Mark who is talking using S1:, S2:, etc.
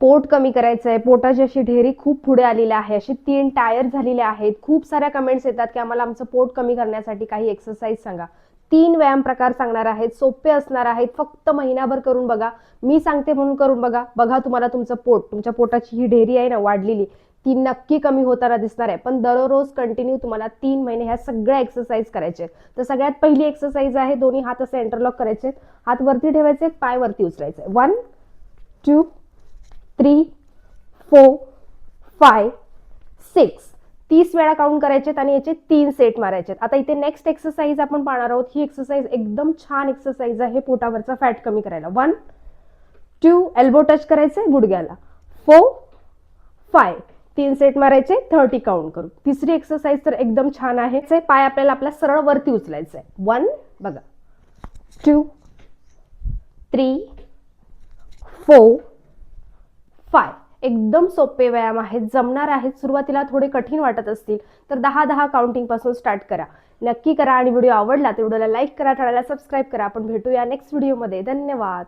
S1: पोट कमी करायचं आहे पोटाची अशी ढेरी खूप पुढे आलेली आहे अशी तीन टायर झालेले आहेत. खूप साऱ्या कमेंट्स येतात की आम्हाला आमचं पोट कमी करण्यासाठी काही एक्सरसाइज सांगा. तीन व्यायाम प्रकार सांगणार आहेत सोपे असणार आहेत फक्त महिनाभर करून बघा. मी सांगते म्हणून करून बघा. बघा तुम्हाला तुमचं पोट तुमच्या पोटाची ही ढेरी आहे ना वाढलेली. ती नक्की कमी होताना दिसणार आहे. पण दररोज कंटिन्यू तुम्हाला तीन महिने ह्या सगळ्या एक्सरसाइज करायचे तर सगळ्यात पहिली एक्सरसाइज आहे दोन्ही हात असे इंटरलॉक करायचे हात वरती ठेवायचे पाय वरती उचलायचे one two three four five six तीस वेळा काउंट करायचे आणि याचे तीन सेट मारायचे आता इथे नेक्स्ट एक्सरसाइज आपण पाहणार आहोत. ही एक्सरसाइज एकदम छान एक्सरसाइज आहे. पोटावरचा फॅट कमी करायला. वन टू एल्बो टच करायचे गुडघ्याला. फोर फाय तीन सेट मारायचे थर्टी काउंट करू तिसरी एक्सरसाइज तर एकदम छान आहे. पाय आपल्याला आपला सरळ वरती उचलायचं आहे वन बघा. टू थ्री फोर एकदम सोपे व्यायाम आहेत जमणार आहेत सुरुवातीला थोडे कठीण वाटत असतील तर दहा दहा काउंटिंगपासून स्टार्ट करा. नक्की करा आणि व्हिडिओ आवडला तर व्हिडिओला लाईक करा चॅनलला सबस्क्राईब करा. आपण भेटूया नेक्स्ट व्हिडिओमध्ये धन्यवाद.